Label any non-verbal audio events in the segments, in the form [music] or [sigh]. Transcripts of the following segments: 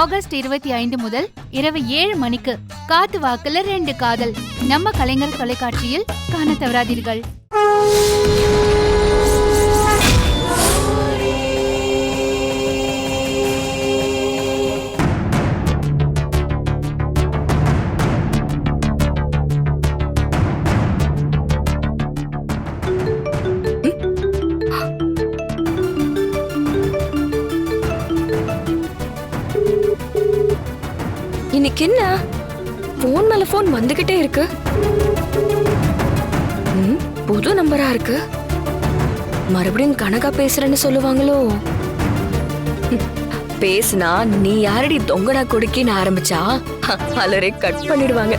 August இருபத்தி ஐந்து முதல் இரவு ஏழு மணிக்கு காத்து வாக்குல ரெண்டு காதல். நம்ம கலைஞர் தொலைக்காட்சியில் காண தவறாதீர்கள். இன்னைக்கு என்ன? ஃபோன் மேல ஃபோன் வந்துகிட்டே இருக்கு. புது நம்பரா இருக்கு. மறுபடியும் கனகா பேசுறேன்னு சொல்லுவாங்களோ? பேசுனா நீ யாரடி தொங்கடா கொடுக்கின்னு ஆரம்பிச்சா? ஹ, அலறே கட் பண்ணிடுவாங்க.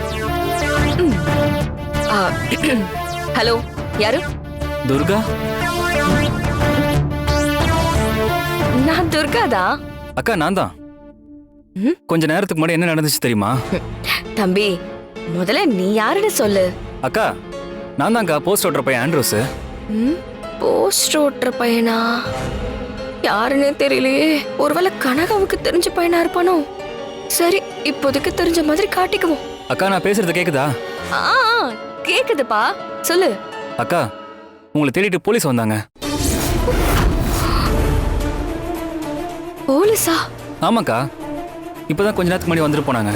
ஹலோ யாரு? துர்கா? நான் துர்காதா அக்கா நான் தான்? கொஞ்ச நேரத்துக்கு முன்னாடி என்ன நடந்துச்சு தெரியுமா? தம்பி முதல்ல நீ யாருன்னு சொல்லு. அக்கா நான் தான்க்கா போஸ்ட் ஓட்டுற பையன் ஆண்ட்ரூஸ். போஸ்ட் ஓட்டுற பையனா? யாருன்னே தெரியலையே. ஒருவேளை கனகாவுக்கு தெரிஞ்ச பையனா இருப்பானோ? சரி இப்போதைக்கு தெரிஞ்ச மாதிரி காட்டிக்குவோம். அக்கா நான் பேசுறது கேக்குதா? ஆ ஆ, கேக்குதுப்பா. சொல்லு. அக்கா உங்களை தேடிட்டு போலீஸ் வந்தாங்க. போலீஸா? ஆமாக்கா. இப்பதான் கொஞ்ச நேரத்துக்கு முன்னாடி வந்துட்டு போனாங்க.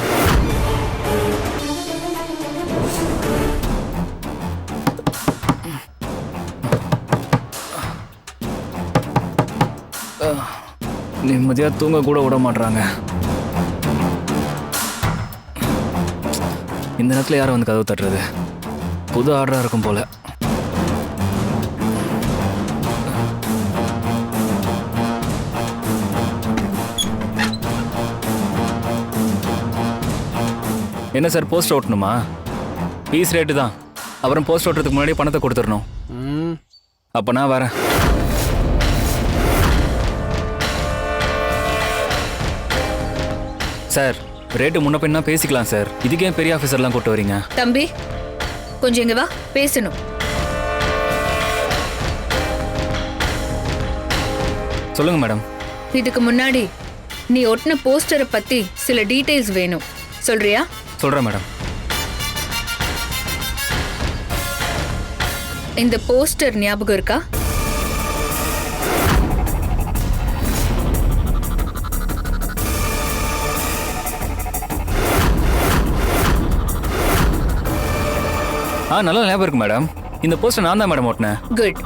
நிம்மதியா தூங்க கூட விட மாட்றாங்க. இந்த நேரத்தில் யாரும் வந்து கதவு தட்டுறது? புது ஆர்டராக இருக்கும் போல. என்ன சார் போஸ்ட் ஓட்டணுமா? பீஸ் ரேட்டு தான். அப்புறம் போஸ்ட் ஓட்டுறதுக்கு முன்னாடி பணத்தை கொடுத்துடணும். அப்போ நான் வரேன். சார் ரேட்டு முன்ன பின்னா பேசிக்கலாம் சார். இதுக்கே பெரிய ஆஃபீஸர்லாம் கூட்டு வரீங்க? தம்பி கொஞ்சம் இங்க வா பேசணும். சொல்லுங்க மேடம் இதுக்கு முன்னாடி நீ ஒட்டின போஸ்டரை பத்தி சில டீடைல்ஸ் வேணும். சொல்றியா? சொல்கிறேன் மேடம். இந்த போஸ்டர் ஞாபகம் இருக்கா? ஆ நல்லா ஞாபகம் இருக்கு மேடம். இந்த போஸ்டர் நான் தான் மேடம் ஓட்டினேன். குட்.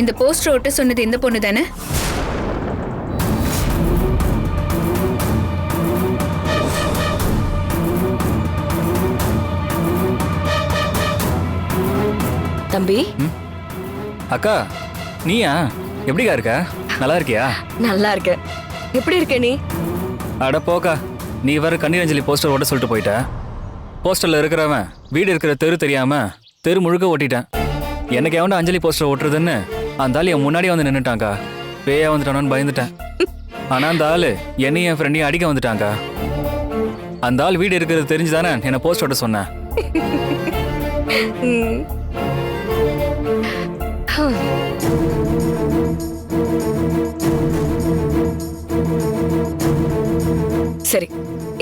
இந்த போஸ்டர் ஒட்ட சொன்னது இந்த பொண்ணு தானே? தம்பி. அக்கா நீயா? எப்படிக்கா இருக்க? நல்லா இருக்கியா நல்லா இருக்க எப்படி இருக்க நீ? அட போக்கா நீ வர கண்ணீரஞ்சலி போஸ்டர் ஓட்ட சொல்லிட்டு போயிட்ட. போஸ்டர்ல இருக்கிறவன் வீடு இருக்கிற தெரு தெரியாம தெரு முழுக்க ஓட்டிட்டேன் எனக்கு எவன்டா அஞ்சலி போஸ்டர் ஓட்டுறதுன்னு அந்த ஆள் என் முன்னாடியே வந்து நின்னுட்டாங்க்கா பேயா வந்துட்டானோன்னு பயந்துட்டேன். ஆனா அந்த ஆளு என்னையும் என் ஃப்ரெண்டையும் அடிக்க வந்துட்டாங்க்கா அந்த ஆள் வீடு இருக்கிறது தெரிஞ்சுதானே என்னை போஸ்ட் ஓட்ட சொன்னேன்.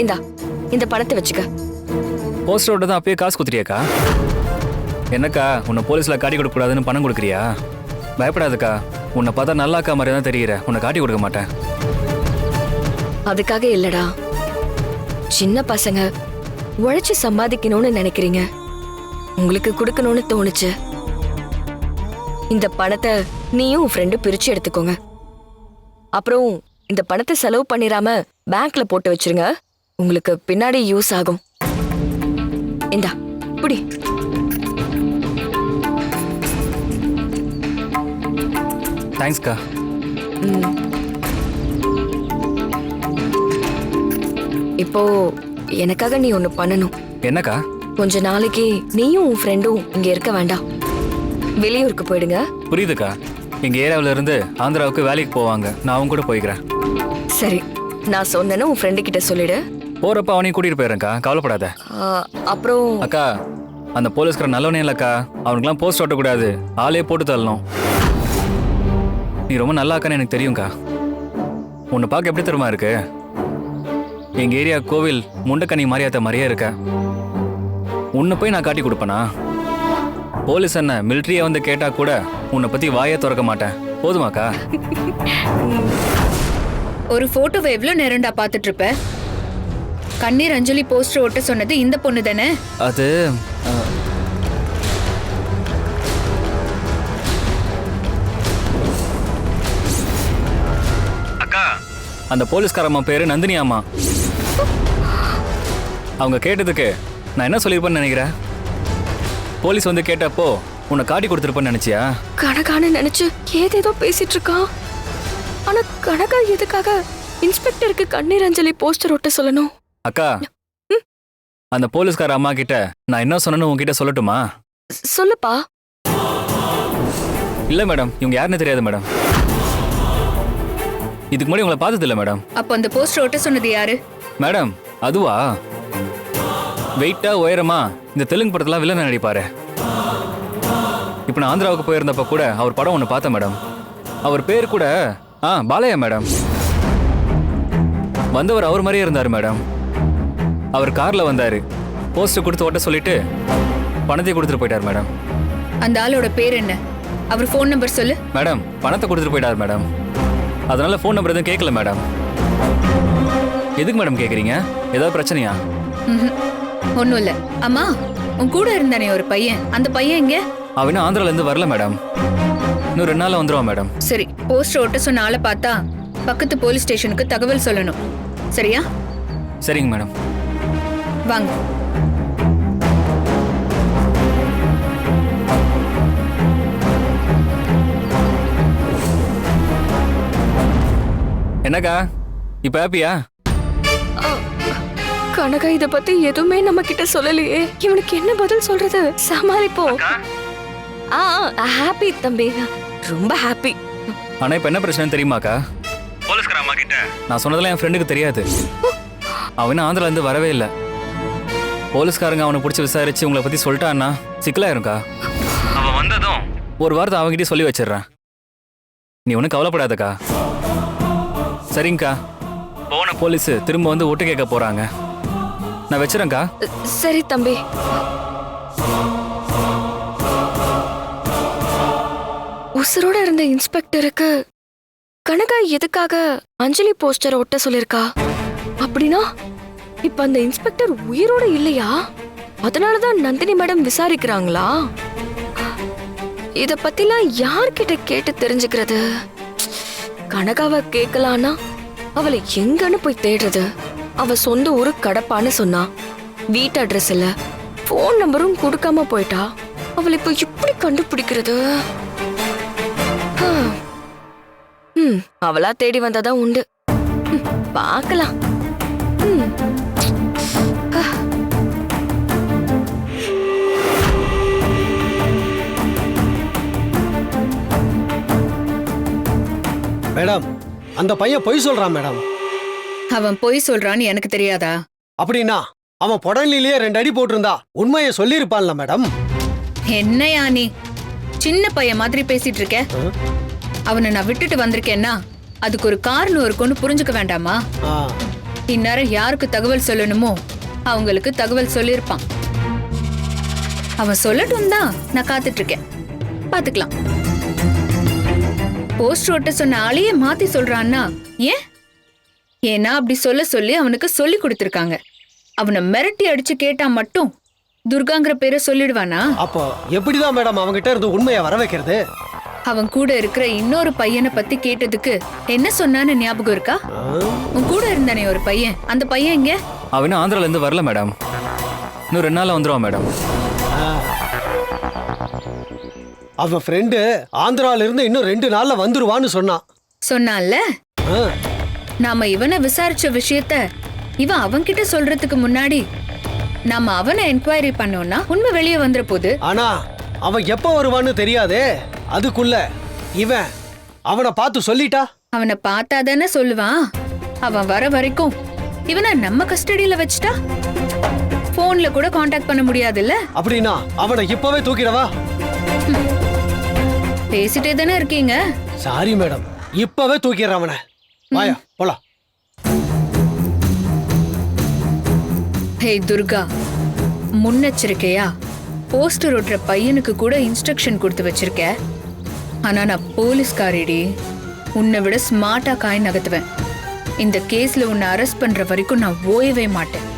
இந்தா இந்த பணத்தை வச்சுக்க. போஸ்டர் ஓட்ட தான் அப்பயே காசு குத்துறியாக்கா என்னக்கா உன்னை போலீஸ்ல காட்டி கொடுக்க கூடாதுன்னு பணம் கொடுக்குறியா? பயப்படாதக்கா உன்னை பார்த்தா நல்லாக்கா மாதிரி தான் தெரியுற. உன்னை காட்டி கொடுக்க மாட்டேன். அதுக்காக இல்லடா. சின்ன பசங்க உழைச்சு சம்பாதிக்கணும்னு நினைக்கிறீங்க. உங்களுக்கு கொடுக்கணும்னு தோணுச்சு. இந்த பணத்தை நீயும் உன் ஃப்ரெண்டு பிரிச்சு எடுத்துக்கோங்க. அப்புறம் இந்த பணத்தை செலவு பண்ணிராம பேங்க்ல போட்டு வச்சிருங்க. உங்களுக்கு பின்னாடி யூஸ் ஆகும். இந்தா புடி. தேங்க்ஸ்க்கா ம். இப்போ எனக்காக நீ ஒன்னு பண்ணணும். என்னக்கா? கொஞ்ச நாளைக்கு நீயும் உன் ஃப்ரெண்டும் இங்க இருக்க வேண்டாம். வெளியூருக்கு போயிடுங்க. புரியுதுக்கா. எங்க ஏரியாவுல இருந்து ஆந்திராவுக்கு வேலைக்கு போவாங்க. நான் அவங்க கூட போய்க்கிறேன். சரி நான் சொன்னேன்னு உன் ஃப்ரெண்டு கிட்ட சொல்லிடு. போறப்ப அவனையும் கூட்டிட்டு போயிடுறேன்க்கா. கவலைப்படாத. அப்புறம் அக்கா அந்த போலீஸ்கார நல்லவனே இல்லக்கா. அவனுக்குலாம் போஸ்ட் ஓட்டக்கூடாது. ஆளே போட்டு தள்ளணும். நீ ரொம்ப நல்லா அக்கான்னு எனக்கு தெரியும்க்கா. உன்னை பார்க்க எப்படி தெரியுமா இருக்கு? எங்க ஏரியா கோவில் முண்டக்கனி மாரியாத்த மாதிரியே இருக்க? உன்னை போய் நான் காட்டி கொடுப்பேனா? போலீஸ் என்ன மிலிட்ரியை வந்து கேட்டா கூட உன்னை பத்தி வாயே திறக்க மாட்டேன். போதுமாக்கா? [laughs] ஒரு போட்டோவை எவ்வளவு நேரம்டா பாத்துட்டு இருப்ப? கண்ணீர் அஞ்சலி போஸ்டர் ஒட்ட சொன்னது இந்த பொண்ணு தானே? அது அந்த போலீஸ்காரம்மா பேரு நந்தினி அம்மா. அவங்க கேட்டதுக்கு நான் என்ன சொல்லியிருப்பேன்னு நினைக்கிறேன் போலீஸ் வந்து கேட்டப்போ உன்னை காட்டி கொடுத்துருப்பேன்னு நினைச்சியா? கனகான்னு நினைச்சு ஏதேதோ பேசிட்டு இருக்கான் ஆனா கனகா எதுக்காக இன்ஸ்பெக்டருக்கு கண்ணீர் அஞ்சலி போஸ்டர் ஒட்ட சொல்லணும்? அக்கா. அந்த போலீஸ்கார அம்மா கிட்ட நான் என்ன சொன்னேன்னு உங்ககிட்ட சொல்லட்டுமா? சொல்லுப்பா. இல்ல மேடம் இவங்க யாருன்னு தெரியாது மேடம். இதுக்கு முன்னாடி உங்களை பார்த்தது இல்ல மேடம். அப்போ அந்த போஸ்டர் ஒட்ட சொன்னது யாரு? மேடம் அதுவா? வெயிட்டா உயரமா? இந்த தெலுங்கு படத்துல வில்லன் நடிப்பாரு. இப்போ நான் ஆந்திராவுக்கு போயிருந்தப்ப கூட அவர் படம் ஒன்று பார்த்தேன் மேடம். அவர் பேர் கூட ஆ பாலையா மேடம். வந்தவர் அவர் மாதிரியே இருந்தார் மேடம். அவர் கார்ல வந்தாரு. போஸ்டர் கொடுத்து ஓட்ட சொல்லிட்டு பணத்தை கொடுத்துட்டு போயிட்டார் மேடம். அந்த ஆளோட பேர் என்ன? அவர் ஃபோன் நம்பர் சொல்லு. மேடம் பணத்தை கொடுத்துட்டு போயிட்டார் மேடம். அதனால ஃபோன் நம்பர் எதுவும் கேட்கல மேடம். எதுக்கு மேடம் கேட்குறீங்க ஏதாவது பிரச்சனையா? ஒன்றும் இல்லை. அம்மா உன் கூட இருந்தானே ஒரு பையன். அந்த பையன் எங்க? அவன் ஆந்திரால இருந்து வரல மேடம். இன்னும் ரெண்டு நாள்ல வந்துருவான் மேடம். சரி போஸ்டர் ஒட்ட சொன்ன ஆளை பார்த்தா பக்கத்து போலீஸ் ஸ்டேஷனுக்கு தகவல் சொல்லணும். சரியா? சரிங்க மேடம். வாங்க. என்னக்கா இப்போ ஹாப்பியா கனகா இத பத்தி எதுவுமே நம்ம கிட்ட சொல்லலையே. இவனுக்கு என்ன பதில் சொல்றது? சமாளிப்போம் ஆ ஹாப்பி தம்பி. ரொம்ப ஹாப்பி ஆனா இப்போ என்ன பிரச்சனை தெரியுமாக்கா? போலீஸ்கார அம்மா கிட்ட நான் சொன்னதெல்லாம் என் ஃப்ரெண்டுக்கு தெரியாது. அவன் ஆந்திரால இருந்து வரவே இல்லை. போலீஸ்காரங்க அவனை பிடிச்சி விசாரிச்சு உங்களை பத்தி சொல்லிட்டான்னா சிக்கலாயிரும்க்கா. அவன் வந்ததும் ஒரு வாரத்தை அவன்கிட்ட சொல்லி வச்சிடுறேன். நீ ஒன்றும் கவலைப்படாதக்கா. சரிங்கக்கா. போன போலீஸ் திரும்ப வந்து ஒட்டு கேட்க போறாங்க. நான் வச்சிரேன்க்கா சரி தம்பி. உசுரோட இருந்த இன்ஸ்பெக்டருக்கு கனகா எதுக்காக அஞ்சலி போஸ்டர் ஒட்ட சொல்லிருக்கா? அப்படின்னா இப்ப அந்த இன்ஸ்பெக்டர் உயிரோட இல்லையா? அதனாலதான் நந்தினி மேடம் விசாரிக்கிறாங்களா? இத பத்திலாம் யார்கிட்ட கேட்டு தெரிஞ்சுக்கிறது? கனகாவை கேட்கலானா அவளை எங்கன்னு போய் தேடுறது? அவ சொந்த ஊரு கடப்பான்னு சொன்னா. வீட்டு அட்ரஸ் இல்ல. ஃபோன் நம்பரும் கொடுக்காம போயிட்டா. அவளை இப்ப எப்படி கண்டுபிடிக்கிறது? ம், அவளா தேடி வந்தாதான் உண்டு. ம், பார்க்கலாம். ம். மேடம் அந்த பையன் பொய் சொல்றான் மேடம். அவன் பொய் சொல்றான்னு எனக்கு தெரியாதா? அப்படின்னா அவன் புடலிலேயே ரெண்டு அடி போட்டிருந்தா உண்மையை சொல்லியிருப்பான்ல மேடம். என்னையா நீ? சின்ன பையன் மாதிரி பேசிட்டு இருக்க? அவனை நான் விட்டுட்டு வந்திருக்கேன்னா அதுக்கு ஒரு காரணம் இருக்கும்னு புரிஞ்சுக்க வேண்டாமா? இந்நேரம் யாருக்கு தகவல் சொல்லணுமோ அவங்களுக்கு தகவல் சொல்லியிருப்பான். அவன் சொல்லட்டும் தான் நான் காத்துட்டு இருக்கேன். பாத்துக்கலாம். போஸ்டர் ஒட்ட சொன்ன ஆளையே மாத்தி சொல்றான்னா? ஏன்? ஏன்னா அப்படி சொல்ல சொல்லி அவனுக்கு சொல்லி கொடுத்துருக்காங்க. அவனை மிரட்டி அடிச்சு கேட்டா மட்டும் துர்காங்கிற பேரை சொல்லிடுவானா? அப்போ எப்படிதான் மேடம் அவன்கிட்ட இருந்து உண்மையை வர வைக்கிறது? அவன் கூட இருக்கிற இன்னொரு பையனை பத்தி கேட்டதுக்கு என்ன சொன்னான்னு ஞாபகம் இருக்கா? உன் கூட இருந்தானே ஒரு பையன். அந்த பையன் எங்க? அவனும் ஆந்திரால இருந்து வரல மேடம். இன்னும் ரெண்டு நாள்ல வந்துருவான் மேடம். அவன் ஃப்ரெண்டு ஆந்திரால இருந்து இன்னும் ரெண்டு நாள்ல வந்துருவான்னு சொன்னான். சொன்னான்ல? ஆ, நாம இவனை விசாரிச்ச விஷயத்த இவன் அவன்கிட்ட சொல்றதுக்கு முன்னாடி நாம அவனை என்கொயரி பண்ணோம்னா உண்மை வெளியே வந்துற போது ஆனா அவன் எப்ப வருவான்னு தெரியாதே. அதுக்குள்ள இவன் அவனை பார்த்து சொல்லிட்டா? அவனை பார்த்தா தானே சொல்லுவான். அவன் வர வரைக்கும் இவனை நம்ம கஸ்டடியில வச்சுட்டா? போன்ல கூட காண்டாக்ட் பண்ண முடியாதுல்ல? அப்படின்னா அவனை இப்பவே தூக்கிடவா? பேசிட்டே தானே இருக்கீங்க? சாரி மேடம் இப்பவே தூக்கிடுற அவனை. வாயா போலாம். ஹே துர்கா. முன்னெச்சரிக்கையா? போஸ்டர் ஒட்டுற பையனுக்கு கூட இன்ஸ்ட்ரக்ஷன் கொடுத்து வச்சிருக்க? ஆனா நான் போலீஸ்காரிடி. உன்னை விட ஸ்மார்ட்டா காய் நகர்த்துவேன். இந்த கேஸ்ல உன்னை அரெஸ்ட் பண்ற வரைக்கும் நான் ஓயவே மாட்டேன்.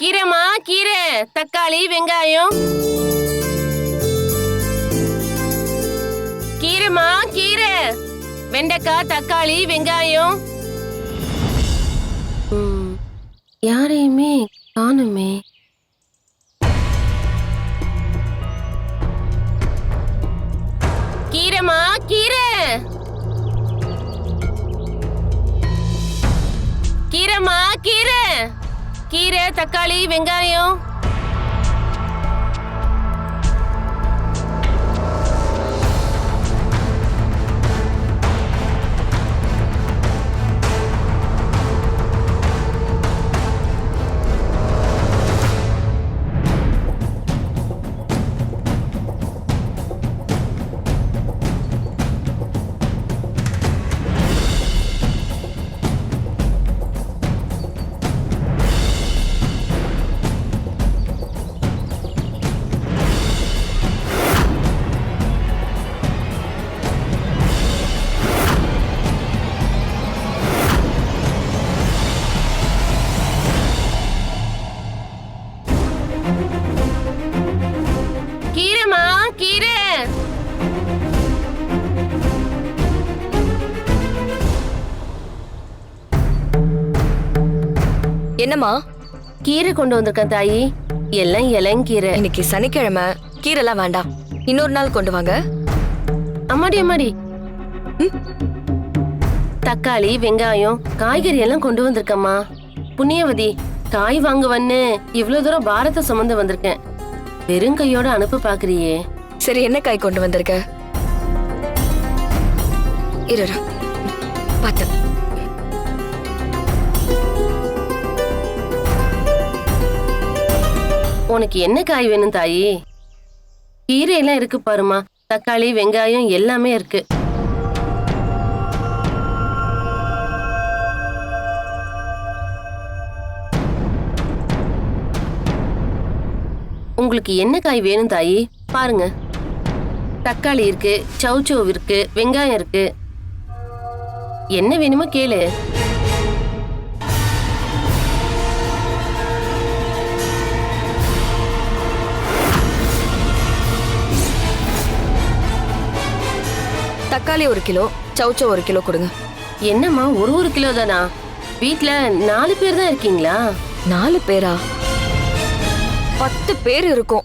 கீரைமா கீரை தக்காளி வெங்காயம். கீரைமா கீரை வெண்டைக்காய் தக்காளி வெங்காயம். யாரையுமே காணுமே. கீரைமா கீரை. கீரைமா கீரை. கீரை தக்காளி வெங்காயம். என்னம்மா? கீரை கொண்டு வந்திருக்கேன் தாயி. எல்லாம் இளங்கீரை இன்னைக்கு சனிக்கிழமை. கீரைலாம் வேண்டாம். இன்னொரு நாள் கொண்டு வாங்க. அம்மாடி அம்மாடி. தக்காளி வெங்காயம் காய்கறி எல்லாம் கொண்டு வந்திருக்கம்மா. புண்ணியவதி காய் வாங்குவன்னு இவ்வளவு தூரம் பாரத்தை சுமந்து வந்திருக்கேன். வெறும் கையோட அனுப்ப பாக்குறியே. சரி என்ன காய் கொண்டு வந்திருக்க? இரு. பார்த்து உனக்கு என்ன காய் வேணும் தாயி? கீரை எல்லாம் இருக்கு பாருமா தக்காளி வெங்காயம் எல்லாமே இருக்கு. உங்களுக்கு என்ன காய் வேணும் தாயி? பாருங்க. தக்காளி இருக்கு சவுச்சோவ் இருக்கு வெங்காயம் இருக்கு. என்ன வேணுமோ கேளு. தக்காளி ஒரு கிலோ சவுச்சோ ஒரு கிலோ கொடுங்க. என்னம்மா ஒரு ஒரு கிலோ தானா? வீட்ல நாலு பேர் தான் இருக்கீங்களா? நாலு பேரா? பத்து பேர் இருக்கும்.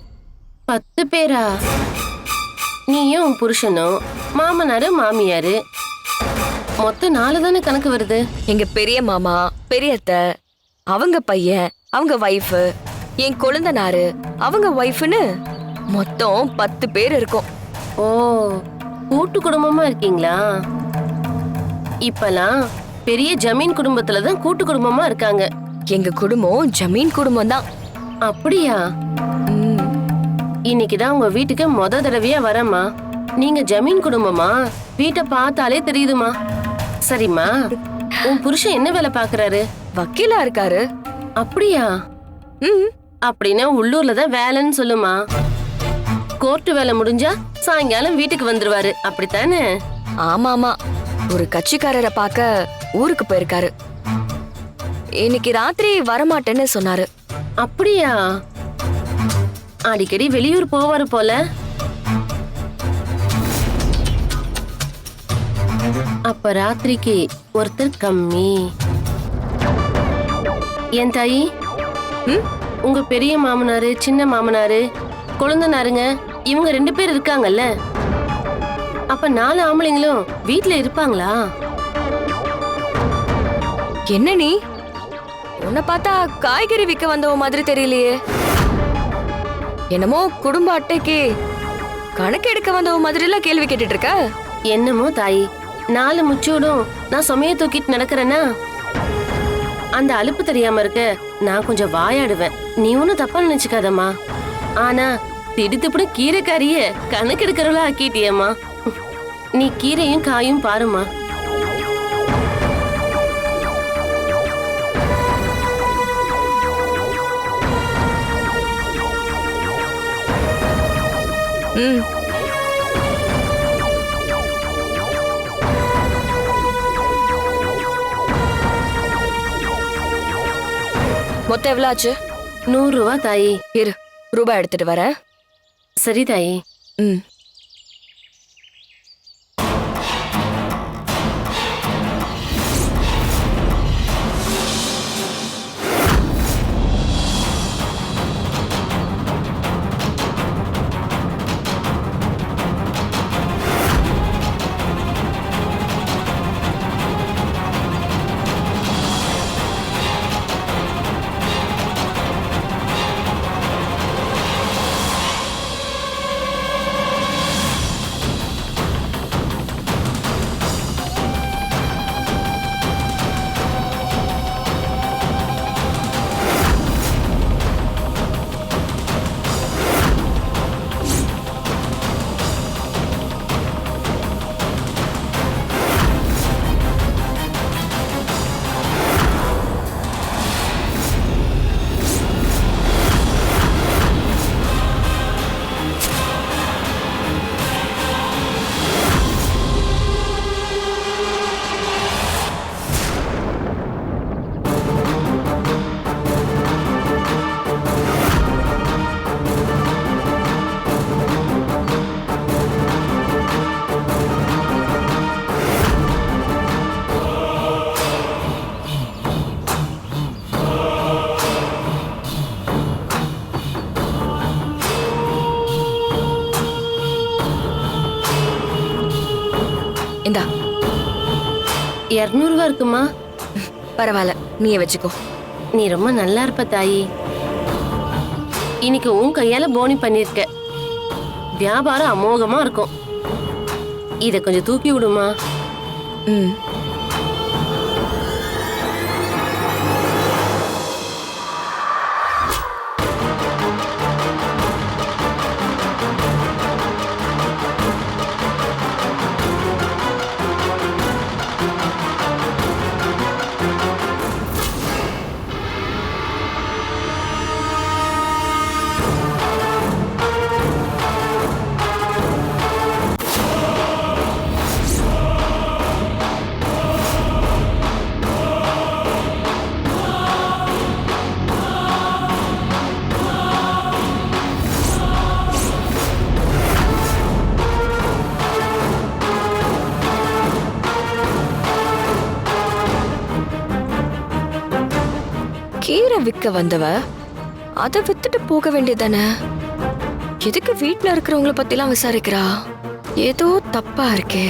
பத்து பேரா? நீயும் உன் புருஷனும் மாமனாரு மாமியாரு? மொத்தம் நாலு தானே கணக்கு வருது? எங்க பெரிய மாமா பெரியத்த அவங்க பையன் அவங்க வைஃபு என் கொழுந்தனாரு அவங்க ஒய்ஃப்னு மொத்தம் பத்து பேர் இருக்கும். ஓ கூட்டு குடும்பமா இருக்கீங்களா? இப்பலாம் பெரிய ஜமீன் குடும்பத்துல தான் கூட்டு குடும்பமா இருக்காங்க. எங்க குடும்பம் ஜமீன் குடும்பம் தான் அப்படியா? இன்னைக்கு தான் உங்க வீட்டுக்கு முத தடவையா வரேம்மா. நீங்க ஜமீன் குடும்பமா? வீட்டை பார்த்தாலே தெரியுதுமா சரிம்மா உன் புருஷன் என்ன வேலை பாக்குறாரு வக்கீலா இருக்காரு. அப்படியா? ம். அப்படின்னா உள்ளூர்ல தான் வேலைன்னு சொல்லுமா கோர்ட்டு வேலை முடிஞ்சா சாயங்காலம் வீட்டுக்கு வந்துருவாரு. அப்படித்தானே? ஆமா ஆமா ஒரு கட்சிக்காரரை பார்க்க ஊருக்கு போயிருக்காரு. இன்னைக்கு ராத்திரி வரமாட்டேன்னு சொன்னாரு. அப்படியா? அடிக்கடி வெளியூர் போவாரு போல. அப்ப ராத்திரிக்கு ஒருத்தர் கம்மி. என் தாயி? உங்க பெரிய மாமனாரு சின்ன மாமனாரு கொழுந்தனாருங்க. இவங்க ரெண்டு பேர் இருக்காங்கல்ல. அப்ப நாலு ஆம்பளைங்களும் வீட்ல இருப்பாங்களா? என்ன நீ? உன்னை பார்த்தா காய்கறி விற்க வந்தவ மாதிரி தெரியலையே. என்னமோ குடும்ப அட்டைக்கு கணக்கு எடுக்க வந்தவ மாதிரி எல்லாம் கேள்வி கேட்டுட்டு இருக்க என்னமோ தாயி. நாலு முச்சூடும் நான் சுமைய தூக்கிட்டு நடக்கிறேன்னா? அந்த அலுப்பு தெரியாம இருக்க நான் கொஞ்சம் வாயாடுவேன். நீ ஒன்னும் தப்பா நினைச்சுக்காதம்மா. ஆனா திடுத்துப்பட கீரைக்காரிய கணக்கெடுக்கிறவளா ஆக்கிட்டியம்மா. நீ கீரையும் காயும் பாருமா ம். மொத்தம் எவ்வளோ ஆச்சு? நூறு ரூபா தாயி. இரு ரூபாய் எடுத்துட்டு வரேன். சரி தாயி ம் இரநூறுவா இருக்குமா? பரவாயில்ல நீயே வச்சுக்கோ. நீ ரொம்ப நல்லா இருப்ப தாயி. இன்னைக்கு உன் கையால போனி பண்ணிருக்க. வியாபாரம் அமோகமா இருக்கும். இதை கொஞ்சம் தூக்கி விடுமா? ம். விற்க வந்தவ? அதை வித்துட்டு போக வேண்டியதானே? எதுக்கு வீட்டில் இருக்கிறவங்கள பத்திலாம் விசாரிக்கிறா? ஏதோ தப்பா இருக்கே.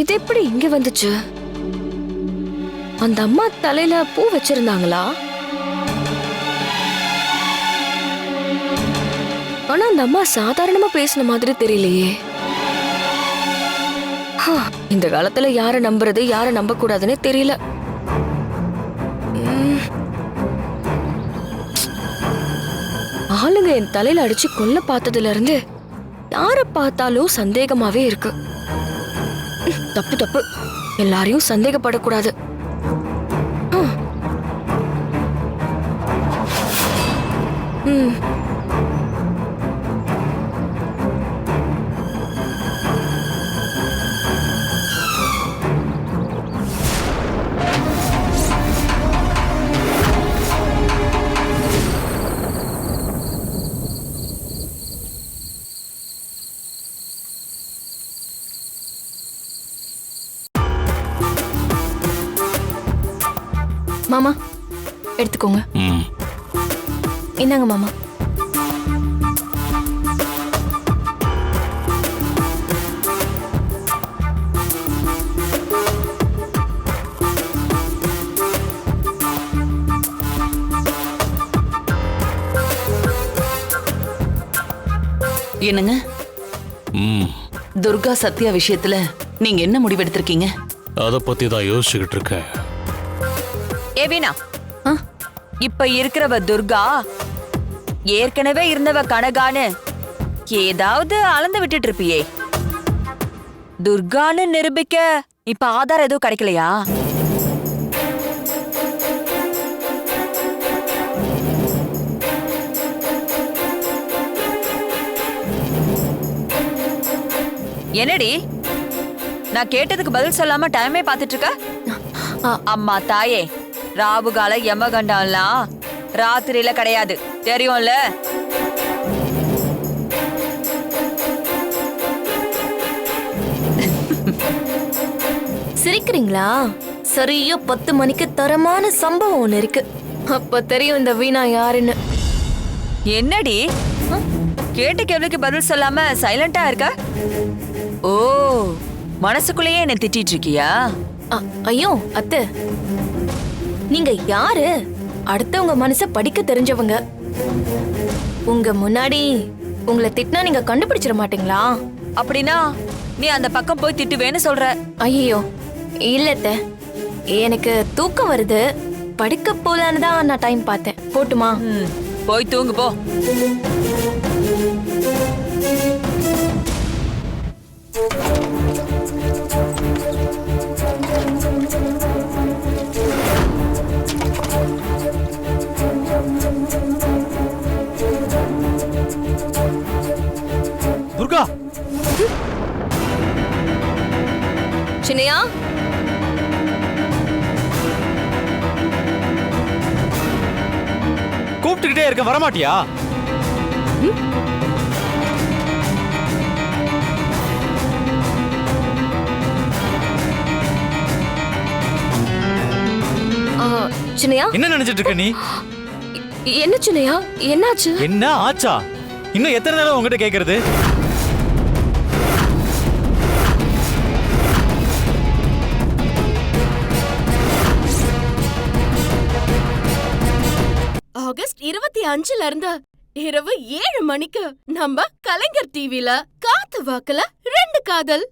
இது எப்படி இங்க வந்துச்சு? அந்த அம்மா தலையில பூ வச்சிருந்தாங்களா? ஆனா அந்த அம்மா சாதாரணமா பேசின மாதிரி தெரியலையே. ஹா, இந்த காலத்துல யார நம்புறது யார நம்ப கூடாதுன்னு தெரியல ஆளுங்க என் தலையில அடிச்சு கொல்ல பார்த்ததுல இருந்து யார பார்த்தாலும் சந்தேகமாவே இருக்கு. தப்பு தப்பு எல்லாரையும் சந்தேகப்படக்கூடாது ம். இந்தாங்க மாமா. என்னங்க? துர்கா சத்யா விஷயத்துல நீங்க என்ன முடிவெடுத்திருக்கீங்க? அத பத்தி தான் யோசிச்சுக்கிட்டு இருக்கேன். ஏ இப்ப இருக்கிறவ துர்கா ஏற்கனவே இருந்தவ கனகான்னு. ஏதாவது அளந்து விட்டுட்டு இருப்பியே. துர்கான்னு நிரூபிக்க இப்ப ஆதாரம் எதுவும் கிடைக்கலையா? என்னடி? நான் கேட்டதுக்கு பதில் சொல்லாம டைமே பார்த்துட்டு இருக்க அம்மா தாயே ராவுகால யமகண்டம்லாம் ராத்திரியில கிடையாது. தெரியும்ல. சிரிக்கிறீங்களா? சரியா பத்து மணிக்கு தரமான சம்பவம் ஒண்ணு இருக்கு. அப்ப தெரியும் இந்த வீணா யாருன்னு. என்னடி? கேட்ட கேள்விக்கு பதில் சொல்லாம சைலண்டா இருக்க? ஓ மனசுக்குள்ளேயே என்ன திட்டிட்டு இருக்கியா? ஐயோ அத்தை. நீங்க யாரு? அடுத்தவங்க மனச படிக்க தெரிஞ்சவங்க. உங்க முன்னாடி உங்களை திட்டினா நீங்க கண்டுபிடிச்சிட மாட்டீங்களா? அப்படின்னா நீ அந்த பக்கம் போய் திட்டுவேன்னு சொல்ற. ஐயோ இல்ல அத்தை எனக்கு தூக்கம் வருது. படுக்க போலான்னு தான் நான் டைம் பார்த்தேன். போட்டுமா? ம், போய் தூங்கு போ. துர்கா. சின்னையா? கூப்பிட்டுக்கிட்டே இருக்க வரமாட்டியா? சின்னையா? என்ன நினைச்சிட்டு இருக்க நீ? என்ன சின்னையா? என்னாச்சு? என்ன ஆச்சா? இன்னும் எத்தனை நேரம் உங்ககிட்ட கேக்குறது? அஞ்சுல இருந்து இரவு ஏழு மணிக்கு நம்ம கலைஞர் டிவில காத்து வாக்குல ரெண்டு காதல்.